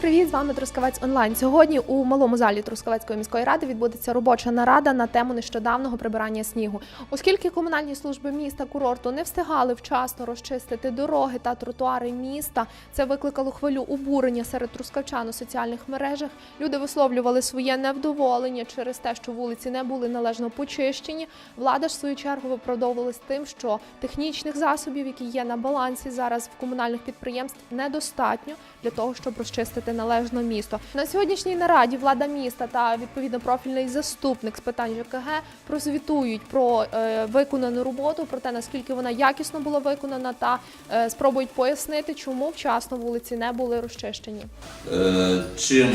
привіт! З вами Трускавець Онлайн. Сьогодні у малому залі Трускавецької міської ради відбудеться робоча нарада на тему нещодавнього прибирання снігу. Оскільки комунальні служби міста курорту не встигали вчасно розчистити дороги та тротуари міста, це викликало хвилю обурення серед трускавчан у соціальних мережах. Люди висловлювали своє невдоволення через те, що вулиці не були належно почищені. Влада ж в свою чергу виправдовувалась тим, що технічних засобів, які є на балансі зараз в комунальних підприємств, недостатньо для того, щоб розчистити належно місто. На сьогоднішній нараді влада міста та відповідно профільний заступник з питань ЖКГ прозвітують про е, виконану роботу, про те наскільки вона якісно була виконана, та е, спробують пояснити, чому вчасно вулиці не були розчищені. Е, Чим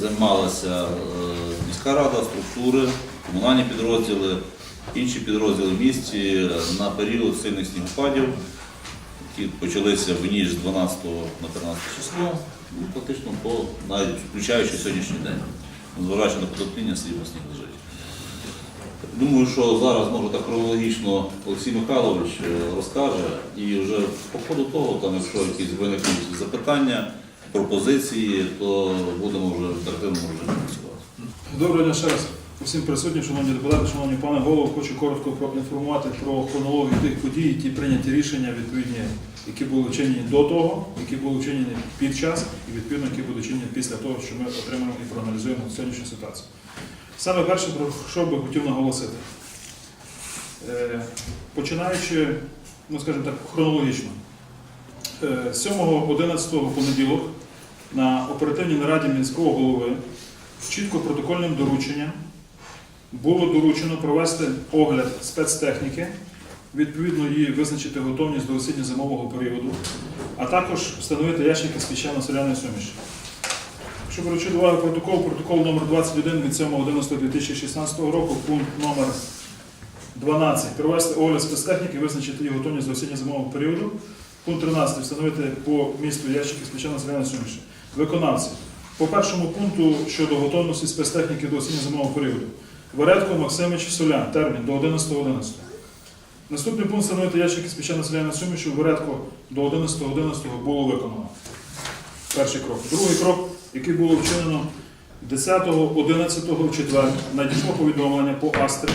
займалася міська рада, структури, комунальні підрозділи, інші підрозділи в місті на період сильних снігопадів, які почалися в ніч з 12 на 13 число, ну, фактично по навіть включаючи сьогоднішній день, зважаючи на потопління, срібно сніг лежить. Думаю, що зараз може так хронологічно Олексій Михайлович е, розкаже і вже по ходу того, там, якщо якісь виникнуть запитання, пропозиції, то будемо вже в оперативному режимі працювати. Доброго дня ще раз усім присутнім, шановні депутати, шановні пане голово, хочу коротко проінформувати про хронологію тих подій, ті прийняті рішення, відповідні, які були вчинені до того, які були вчинені під час, і відповідно, які будуть вчинені після того, що ми отримаємо і проаналізуємо сьогоднішню ситуацію. Саме перше, про що би хотів наголосити, Е, починаючи, ну скажімо так, хронологічно. Е, 7-11 понеділок на оперативній нараді міського голови чітко протокольним дорученням було доручено провести огляд спецтехніки, відповідно її визначити готовність до осінньо-зимового періоду, а також встановити ящики з піщано-соляної суміші. Якщо беручи до уваги протокол, протокол номер 21 від 7.11.2016 року, пункт номер 12. Провести огляд спецтехніки, визначити її готовність до осінньо-зимового періоду. Пункт 13. Встановити по місту ящики з піщано-соляної суміші. Виконавці. По першому пункту щодо готовності спецтехніки до осінньо-зимового періоду. Вередко Максимич Солян. Термін до 11.11. Наступний пункт встановити ящики з піщано-соляної суміші. Вередко до 11.11 було виконано. Перший крок. Другий крок, який було вчинено 10.11 в четвер, надійшло повідомлення по Астрі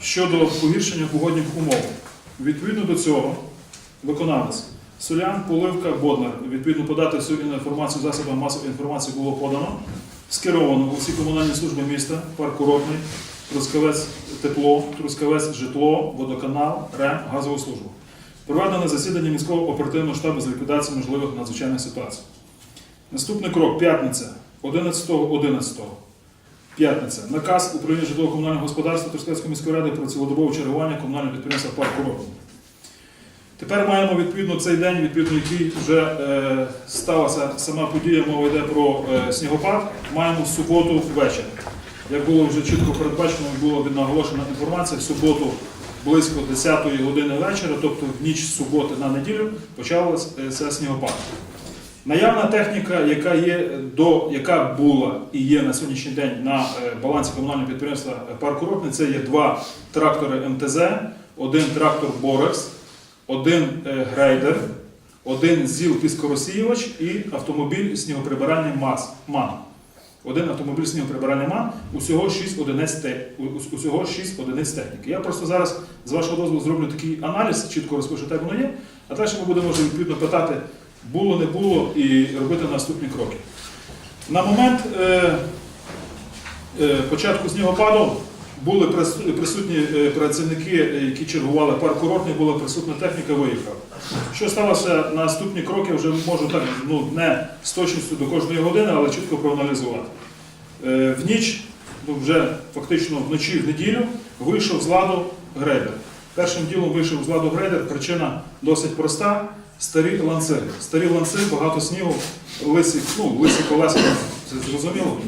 щодо погіршення погодних умов. Відповідно до цього, виконавець Солян, Поливка, Боднар, відповідно подати всю інформацію засобам масової інформації було подано, скеровано у всі комунальні служби міста, парк Курортний, Трускавець тепло, Трускавець житло, водоканал, РЕМ, газову службу. Проведено засідання міського оперативного штабу з ліквідації можливих надзвичайних ситуацій. Наступний крок п'ятниця, 11.11. П'ятниця. Наказ управління житлово-комунального господарства Трускавецької міської ради про цілодобове чергування комунального підприємства Парк Курортний. Тепер маємо відповідно цей день, відповідно який вже е, сталася сама подія, мова йде про е, снігопад. Маємо в суботу вечір. Як було вже чітко передбачено, і було наголошена інформація, в суботу близько 10-ї години вечора, тобто в ніч суботи на неділю, почався е, снігопад. Наявна техніка, яка є до яка була і є на сьогоднішній день на е, балансі комунального підприємства Парк Курортний, це є два трактори МТЗ, один трактор Борекс, один е, грейдер, один ЗІЛ піскорозсіювач і автомобіль снігоприбиральний МАЗ МАН. Один автомобіль снігоприбиральний МАН, усього 6 одиниць, усього 6 одиниць техніки. Я просто зараз з вашого дозволу зроблю такий аналіз, чітко розпишу, як воно є, а далі ми будемо вже відповідно питати, було, не було, і робити наступні кроки. На момент е, е, початку снігопаду були присутні е, працівники, які чергували парк була присутня техніка, виїхала. Що сталося наступні кроки, вже можу так ну, не з точністю до кожної години, але чітко проаналізувати. Е, В ніч, ну вже фактично вночі в неділю, вийшов з ладу грейдер. Першим ділом вийшов з ладу грейдер, причина досить проста. Старі ланци. Старі ланци, багато снігу, лисі, ну, лисі колеса, це зрозуміло.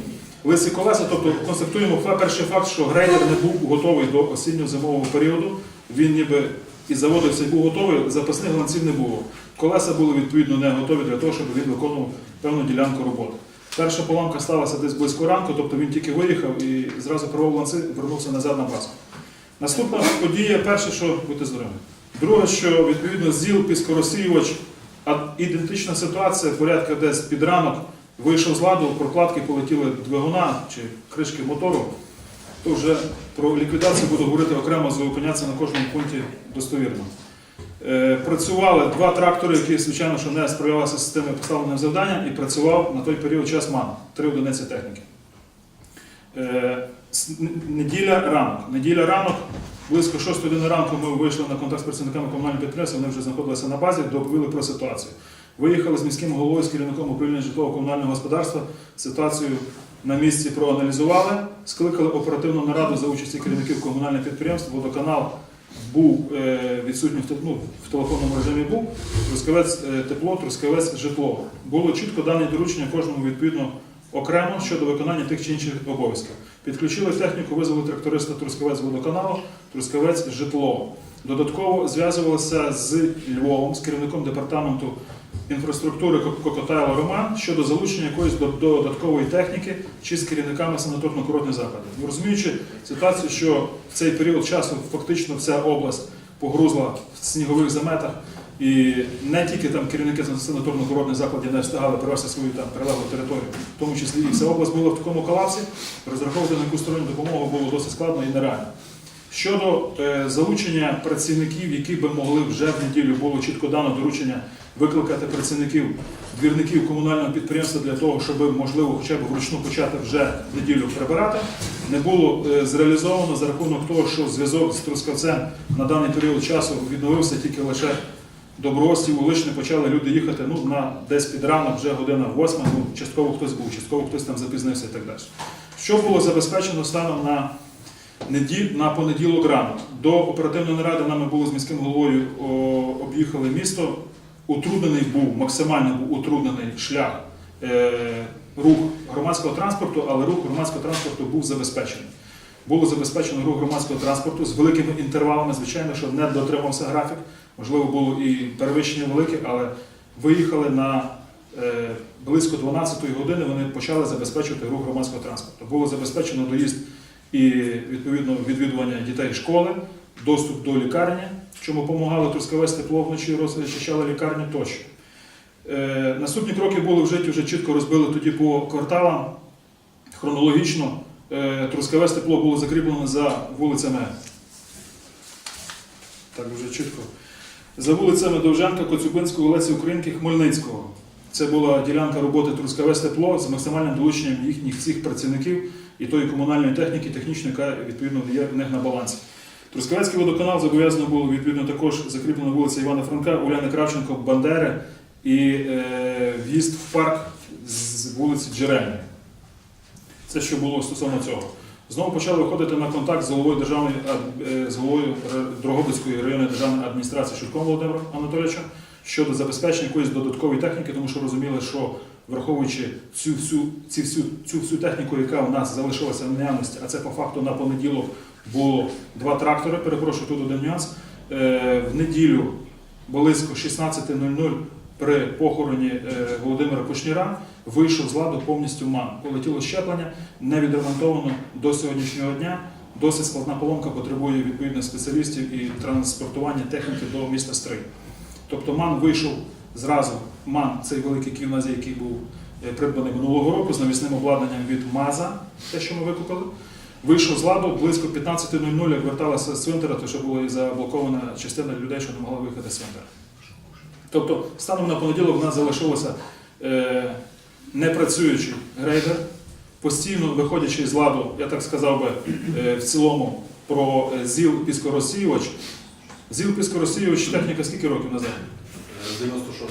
Лисі колеса, тобто констатуємо перший факт, що грейдер не був готовий до осінньо-зимового періоду. Він ніби і заводився і був готовий, запасних ланців не було. Колеса були відповідно не готові для того, щоб він виконував певну ділянку роботи. Перша поламка сталася десь близько ранку, тобто він тільки виїхав і зразу порвав ланци, вернувся назад на базу. Наступна подія, перше, що будьте здорові. Друге, що відповідно ЗІЛ, піскорозсіювач, А ідентична ситуація, порядка десь під ранок, вийшов з ладу, прокладки полетіли двигуна чи кришки мотору, то вже про ліквідацію буду говорити окремо, зупинятися на кожному пункті достовірно. Е, Працювали два трактори, які, звичайно, що не справлялися з тими поставленими завданням, і працював на той період час МАН, три одиниці техніки. Е, Неділя ранок. Неділя ранок, близько 6 години ранку ми вийшли на контакт з працівниками комунального підприємства, вони вже знаходилися на базі, доповіли про ситуацію. Виїхали з міським головою, з керівником управління житлово-комунального господарства, ситуацію на місці проаналізували, скликали оперативну нараду за участі керівників комунальних підприємств, водоканал був е, відсутній в, ну, в телефонному режимі був, Трускавець е, тепло, Трускавець житло. Було чітко дані доручення кожному відповідно окремо щодо виконання тих чи інших обов'язків. Підключили техніку, визвали тракториста Трускавець водоканалу, Трускавець житло. Додатково зв'язувалися з Львовом, з керівником департаменту інфраструктури Ко- Роман щодо залучення якоїсь до- додаткової техніки чи з керівниками санаторно-курортних закладів. Ну, Розуміючи ситуацію, що в цей період часу фактично вся область погрузла в снігових заметах, і не тільки там керівники санаторно-курортних закладів не встигали привести свою там прилеглу територію, в тому числі і вся область була в такому колапсі, розраховувати на яку сторонню допомогу було досить складно і нереально. Щодо е, залучення працівників, які би могли вже в неділю було чітко дано доручення викликати працівників двірників комунального підприємства для того, щоб можливо хоча б вручну почати вже в неділю прибирати, не було е, зреалізовано за рахунок того, що зв'язок з Трускавцем на даний період часу відновився тільки лише до Бростів, у Лишне почали люди їхати ну, на десь під ранок, вже година восьма, ну, частково хтось був, частково хтось там запізнився і так далі. Що було забезпечено станом на неділь, на понеділок ранок. До оперативної наради нами було з міським головою о, об'їхали місто. Утруднений був, максимально був утруднений шлях е, рух громадського транспорту, але рух громадського транспорту був забезпечений. Було забезпечено рух громадського транспорту з великими інтервалами, звичайно, що не дотримався графік. Можливо, було і перевищення велике, але виїхали на е, близько 12-ї години, вони почали забезпечувати рух громадського транспорту. Було забезпечено доїзд і відповідно відвідування дітей школи, доступ до лікарні, чому допомагали Трускавець тепло вночі розчищали лікарню тощо. Е, наступні кроки були вжиті, вже чітко розбили тоді по кварталам. Хронологічно е, Трускавець тепло було закріплено за вулицями. Так вже чітко. За вулицями Довженка, Коцюбинського, Лесі Українки, Хмельницького. Це була ділянка роботи Трускавець тепло з максимальним долученням їхніх всіх працівників і тої комунальної техніки, технічної, яка відповідно є в них на балансі. Трускавецький водоканал зобов'язано було відповідно також закріплена вулиця Івана Франка, Уляни Кравченко, Бандери і е, в'їзд в парк з вулиці Джерельної. Це що було стосовно цього. Знову почали виходити на контакт з головою державної е, з головою Дрогобицької районної державної адміністрації Шурком Володимиром Анатолійовичем щодо забезпечення якоїсь додаткової техніки, тому що розуміли, що враховуючи цю всю, ці всю, цю всю техніку, яка у нас залишилася в наявності, а це по факту на понеділок було два трактори, перепрошую, тут один нюанс. Е, В неділю близько 16.00 при похороні е, Володимира Кушніра вийшов з ладу повністю ман. Полетіло щеплення, не відремонтовано до сьогоднішнього дня. Досить складна поломка потребує відповідних спеціалістів і транспортування техніки до міста Стрий. Тобто ман вийшов зразу. Ман цей великий ківназі, який був е, придбаний минулого року з навісним обладнанням від МАЗа, те, що ми викупили. Вийшов з ладу близько 15.00, як верталася з цвинтара, то ще була і заблокована частина людей, що не могла виїхати з цвинтара. Тобто, станом на понеділок в нас залишилося е, непрацюючий грейдер, постійно виходячи з ладу, я так сказав би, е, в цілому про е, ЗІЛ піскорозсіювач. ЗІЛ піскорозсіювач техніка скільки років назад? З 96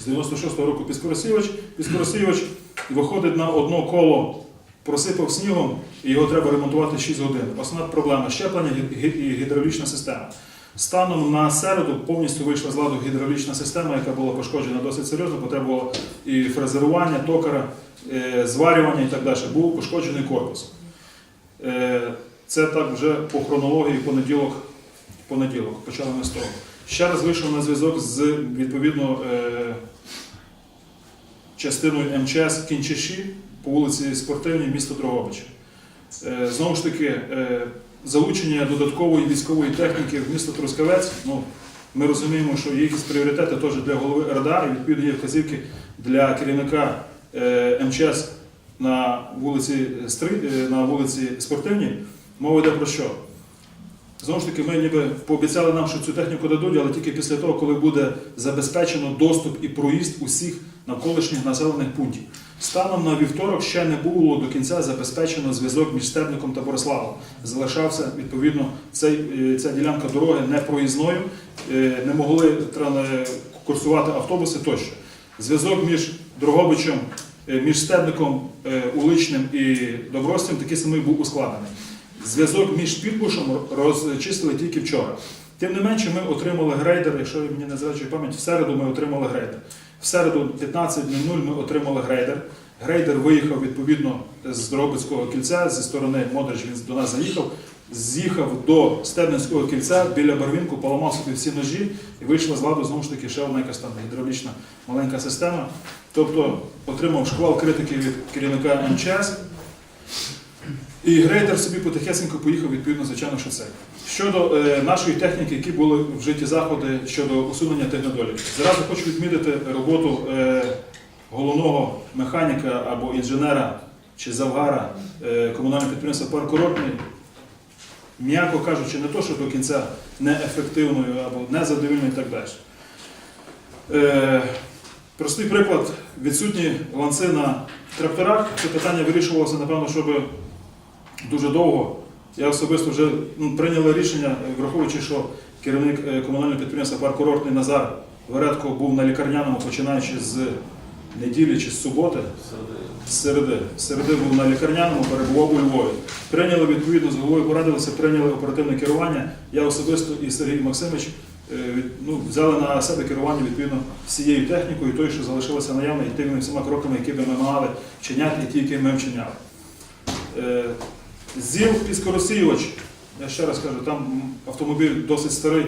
З 96-го року піскорозсіювач. Піскорозсіювач виходить на одно коло, просипав снігом, і його треба ремонтувати 6 годин. Основна проблема щеплення і гідравлічна система. Станом на середу повністю вийшла з ладу гідравлічна система, яка була пошкоджена досить серйозно, потребувало і фрезерування, токара, е, зварювання і так далі. Був пошкоджений корпус. Е, Це так вже по хронології понеділок, понеділок. Почали ми з того. Ще раз вийшов на зв'язок з відповідно е, частиною МЧС Кінчаші по вулиці Спортивній, місто Дрогобич. Е, Знову ж таки, е, залучення додаткової військової техніки в місто Трускавець, ну, Ми розуміємо, що є якісь пріоритети теж для голови РДА і відповідно є вказівки для керівника е, МЧС на вулиці Стри- на вулиці Спортивній. Мова йде про що? Знову ж таки, ми ніби пообіцяли нам, що цю техніку дадуть, але тільки після того, коли буде забезпечено доступ і проїзд усіх навколишніх населених пунктів. Станом на вівторок ще не було до кінця забезпечено зв'язок між Стебником та Бориславом. Залишався відповідно цей, е, ця ділянка дороги непроїзною, е, не могли курсувати автобуси тощо. Зв'язок між Дрогобичем, е, між Стебником, Уличним і Добростям такий самий був ускладнений. Зв'язок між Підбушем розчистили тільки вчора. Тим не менше, ми отримали грейдер, якщо мені не зважує пам'ять, в середу ми отримали грейдер. В середу 15.00 ми отримали грейдер. Грейдер виїхав відповідно з Дробицького кільця, зі сторони Модрич він до нас заїхав, з'їхав до Стебницького кільця біля Барвінку, поламав собі всі ножі і вийшла з ладу знову ж таки ще одна якась там гідравлічна маленька система. Тобто отримав шквал критики від керівника МЧС. І грейдер собі потихесенько поїхав відповідно, звичайно, що це. Щодо е, нашої техніки, які були вжиті заходи щодо усунення тих недоліків. Зразу хочу відмітити роботу е, головного механіка або інженера чи завгара е, комунального підприємства «Парк М'яко кажучи, не то, що до кінця неефективною або незадовільною і так далі. Е, простий приклад: відсутні ланци на тракторах. Це питання вирішувалося, напевно, щоб дуже довго. Я особисто вже ну, прийняли рішення, е, враховуючи, що керівник е, комунального підприємства парк курортний Назар Вередко був на лікарняному, починаючи з неділі чи з суботи, з середи. Середи був на лікарняному, перебував у Львові. Прийняли відповідно з головою порадилися, прийняли оперативне керування. Я особисто і Сергій Максимович е, ну, взяли на себе керування відповідно всією технікою, тою, що залишилося наявно, і тими всіма кроками, які би ми мали вчиняти, і ті, які ми вчиняли. ЗІЛ піскорозсіювач, я ще раз кажу, там автомобіль досить старий,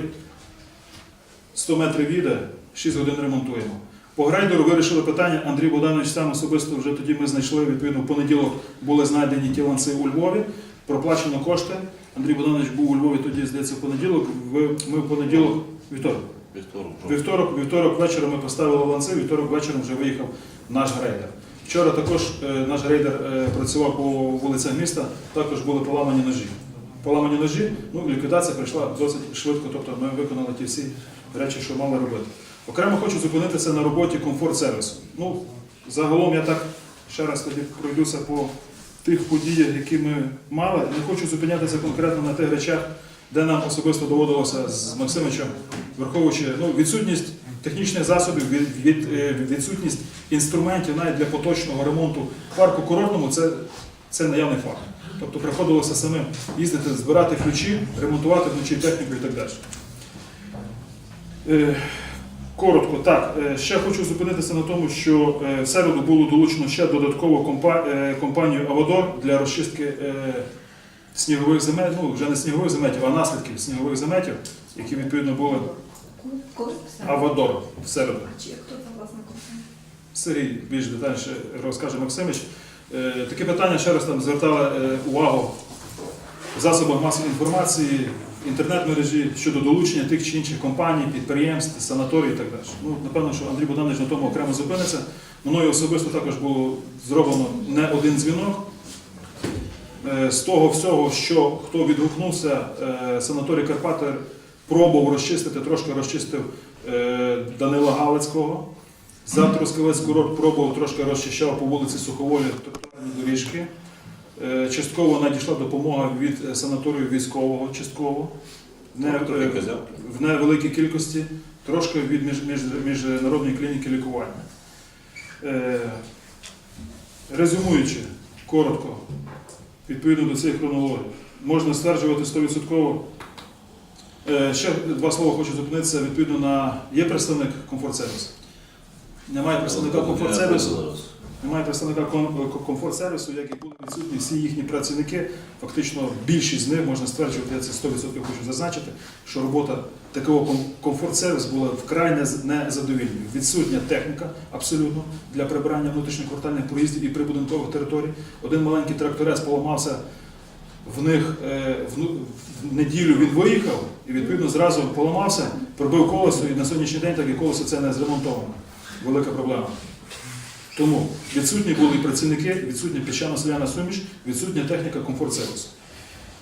100 метрів їде, 6 годин ремонтуємо. По грейдеру вирішили питання. Андрій Богданович сам особисто вже тоді ми знайшли, відповідно, в понеділок були знайдені ті ланци у Львові, проплачено кошти. Андрій Богданович був у Львові тоді, здається, в понеділок. Ми в понеділок, вівторок. Вівторок. Вівторок, вівторок вечором ми поставили ланци, вівторок вечором вже виїхав наш грейдер. Вчора також е, наш грейдер е, працював по вулицях міста, також були поламані ножі. Поламані ножі, ну ліквідація прийшла досить швидко, тобто ми виконали ті всі речі, що мали робити. Окремо хочу зупинитися на роботі комфорт-сервісу. Ну, загалом я так ще раз тоді пройдуся по тих подіях, які ми мали. Не хочу зупинятися конкретно на тих речах, де нам особисто доводилося з Максимовичем, враховуючи ну, відсутність технічних засобів, від, від, е, відсутність інструментів навіть для поточного ремонту парку курортному, це, це наявний факт. Тобто приходилося самим їздити, збирати ключі, ремонтувати вночі техніку і так далі. Е, Коротко, так, е, ще хочу зупинитися на тому, що в середу було долучено ще додатково компанію Авадор для розчистки снігових заметів, ну вже не снігових заметів, а наслідків снігових заметів, які відповідно були Авадор в середу. Чи хто там власне компанія? Сергій більш детальніше розкаже Максимич. Е, Таке питання ще раз там звертали е, увагу в засобах масової інформації, інтернет-мережі щодо долучення тих чи інших компаній, підприємств, санаторій і так далі. Ну, напевно, що Андрій Богданович на тому окремо зупиниться. Мною особисто також було зроблено не один дзвінок. Е, З того всього, що хто відгукнувся, санаторій Карпати пробував розчистити, трошки розчистив е, Данила Галицького. Завтра Трускавець курорт пробував трошки розчищав по вулиці Суховолі тротуарні доріжки. Е, Частково надійшла допомога від е, санаторію військового, частково. Не, в невеликій кількості, трошки від між, між, міжнародної клініки лікування. Резюмуючи коротко, відповідно до цієї хронології, можна стверджувати 100%. Е, ще два слова хочу зупинитися відповідно на є представник комфорт-сервісу. Немає представника комфорт-сервісу. Немає представника ком- комфорт-сервісу, як і були відсутні всі їхні працівники. Фактично більшість з них можна стверджувати, я це 100% хочу зазначити, що робота такого ком- комфорт-сервісу була вкрай незадовільною. Відсутня техніка абсолютно для прибирання внутрішньоквартальних проїздів і прибудинкових територій. Один маленький тракторець поламався в них е, в, ну- в неділю він виїхав і відповідно зразу поламався. пробив колесо і на сьогоднішній день так і колесо це не зремонтовано. Велика проблема. Тому відсутні були і працівники, відсутня піщано-соляна суміш, відсутня техніка комфорт сервісу.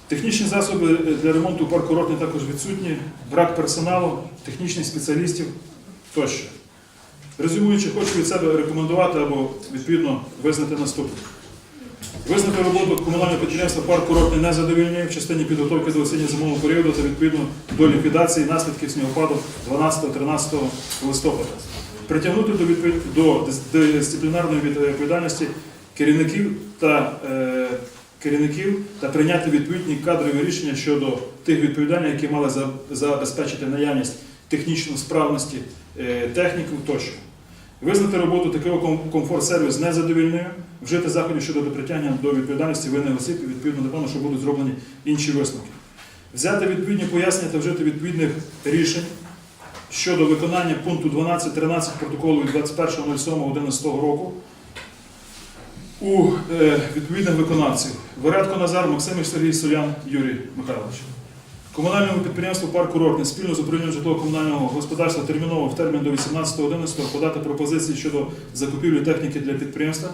Технічні засоби для ремонту парку Ротний також відсутні, брак персоналу, технічних спеціалістів тощо. Резюмуючи, хочу від себе рекомендувати або відповідно визнати наступне. Визнати роботу комунального підприємства парк курортний не задовільняє в частині підготовки до осінньо-зимового періоду та відповідно до ліквідації наслідків снігопаду 12-13 листопада. Притягнути до, відпов- до дисциплінарної відповідальності керівників та е, керівників та прийняти відповідні кадрові рішення щодо тих відповідальних, які мали забезпечити наявність технічної справності е, техніків тощо. Визнати роботу такого ком- комфорт-сервіс незадовільною, вжити заходів щодо притягнення до відповідальності винних осіб і відповідно напевно, що будуть зроблені інші висновки. Взяти відповідні пояснення та вжити відповідних рішень щодо виконання пункту 12.13 протоколу від 21.07.11 року у е, відповідних виконавців Вередко Назар, Максимович Сергій Солян, Юрій Михайлович. Комунальному підприємству парк курортний спільно з управлінням житлово-комунального господарства терміново в термін до 18.11 подати пропозиції щодо закупівлі техніки для підприємства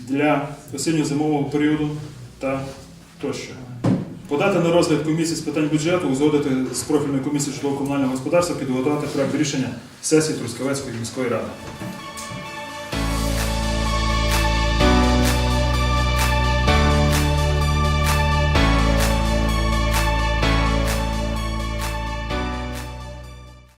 для осінньо-зимового періоду та тощо. Подати на розгляд комісії з питань бюджету, узгодити з профільною комісією житлово-комунального господарства, підготувати проект рішення сесії Трускавецької міської ради.